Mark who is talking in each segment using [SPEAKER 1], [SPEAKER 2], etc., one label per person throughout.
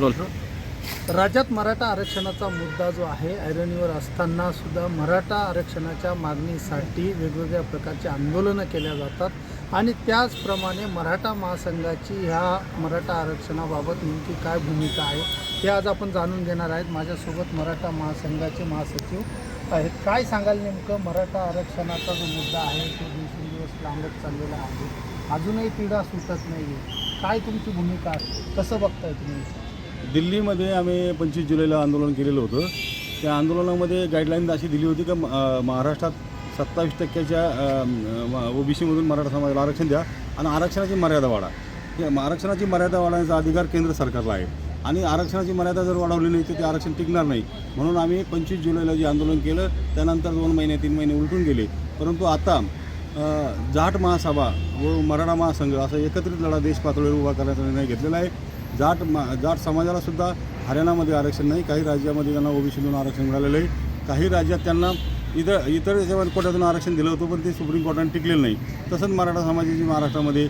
[SPEAKER 1] Role
[SPEAKER 2] राज्यात मराठा आरक्षणाचा मुद्दा जो आहे ऐरणीवर असताना सुद्धा मराठा आरक्षणाच्या मागणीसाठी वेगवेगळ्या प्रकारचे आंदोलनं केल्या जातात आणि त्याचप्रमाणे मराठा महासंघाची ह्या मराठा आरक्षणाबाबत नेमकी काय भूमिका आहे हे आज आपण जाणून घेणार आहेत. माझ्यासोबत मराठा महासंघाचे महासचिव आहेत. काय सांगाल नेमकं? मराठा आरक्षणाचा जो मुद्दा आहे तो दिवसेंदिवस लांबत चाललेला आहे. अजूनही तिढा सुटत नाही आहे काय तुमची भूमिका आहे? कसं बघताय तुम्ही?
[SPEAKER 1] दिल्लीमध्ये आम्ही पंचवीस जुलैला आंदोलन केलेलं होतं. त्या आंदोलनामध्ये गाईडलाईन अशी दिली होती की म- महाराष्ट्रात सत्तावीस टक्क्याच्या ओबीसीमधून मराठा समाजाला आरक्षण द्या आणि आरक्षणाची मर्यादा वाढा. आरक्षणाची मर्यादा वाढवण्याचा अधिकार केंद्र सरकारला आहे. आणि आरक्षणाची मर्यादा जर वाढवली नाही तर ते आरक्षण टिकणार नाही. म्हणून आम्ही पंचवीस जुलैला जे आंदोलन केलं त्यानंतर दोन महिने तीन महिने उलटून गेले. परंतु आता जाट महासभा व मराठा महासंघ असा एकत्रित लढा देश पातळीवर उभा करण्याचा निर्णय घेतलेला आहे. जाट मा जाट समाजालासुद्धा हरियाणामध्ये आरक्षण नाही काही राज्यामध्ये त्यांना ओबीसीतून आरक्षण मिळालेलं आहे. काही राज्यात त्यांना इतर इतर जेव्हा कोट्यातून आरक्षण दिलं होतं पण ते सुप्रीम कोर्टाने टिकलेलं नाही. तसंच मराठा समाजाची महाराष्ट्रामध्ये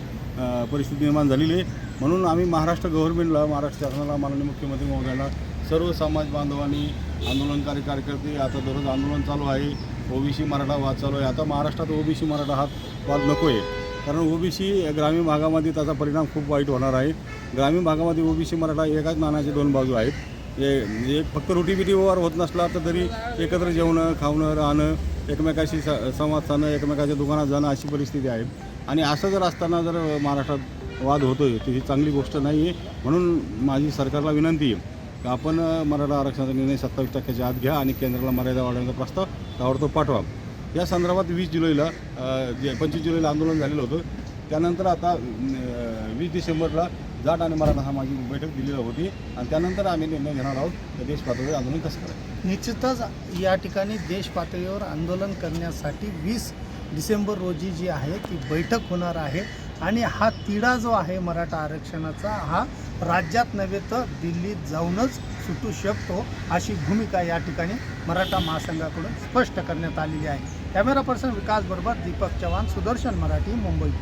[SPEAKER 1] परिस्थिती निर्माण झालेली आहे. म्हणून आम्ही महाराष्ट्र गव्हर्नमेंटला महाराष्ट्र शासनाला माननीय मुख्यमंत्री महोदयांना सर्व समाज बांधवांनी आंदोलनकारी कार्यकर्ते आता दररोज आंदोलन चालू आहे. ओबीसी मराठा वाद चालू आहे. आता महाराष्ट्रात ओबीसी मराठा हा वाद नको आहे कारण ओबीसी ग्रामीण भागामध्ये त्याचा परिणाम खूप वाईट होणार आहे. ग्रामीण भागामध्ये ओबीसी मराठा एकाच नाण्याचे दोन बाजू आहेत. जे म्हणजे एक फक्त रोटीबिटी व्यवहार होत नसला तर तरी एकत्र जेवणं खावणं राहणं एकमेकाशी स संवाद साधणं एकमेकाच्या दुकानात जाणं अशी परिस्थिती आहे आणि असं जर असताना जर महाराष्ट्रात वाद होतोय तर ही चांगली गोष्ट नाही आहे म्हणून माझी सरकारला विनंती आहे की आपण मराठा आरक्षणाचा निर्णय सत्तावीस टक्क्याच्या आत घ्या आणि केंद्राला मर्यादा वाढवण्याचा प्रस्ताव ताबडतोब पाठवा. या संदर्भात वीस जुलैला जे पंचवीस जुलैला आंदोलन झालेलं होतं. त्यानंतर आता वीस डिसेंबरला जाट आणि मराठा समाजी बैठक दिलेली होती आणि त्यानंतर आम्ही निर्णय घेणार आहोत की देश पातळीवर आंदोलन कसं करायचं.
[SPEAKER 2] निश्चितच या ठिकाणी देश पातळीवर आंदोलन करण्यासाठी वीस डिसेंबर रोजी जी आहे ती बैठक होणार आहे आणि हा तिढा जो आहे मराठा आरक्षणाचा हा राज्यात नव्हे तर दिल्लीत जाऊनच सुटू शकतो अशी भूमिका या ठिकाणी मराठा महासंघाकडून स्पष्ट करण्यात आलेली आहे. कॅमेरा पर्सन विकास बरोबर दीपक चव्हाण सुदर्शन मराठी मुंबई.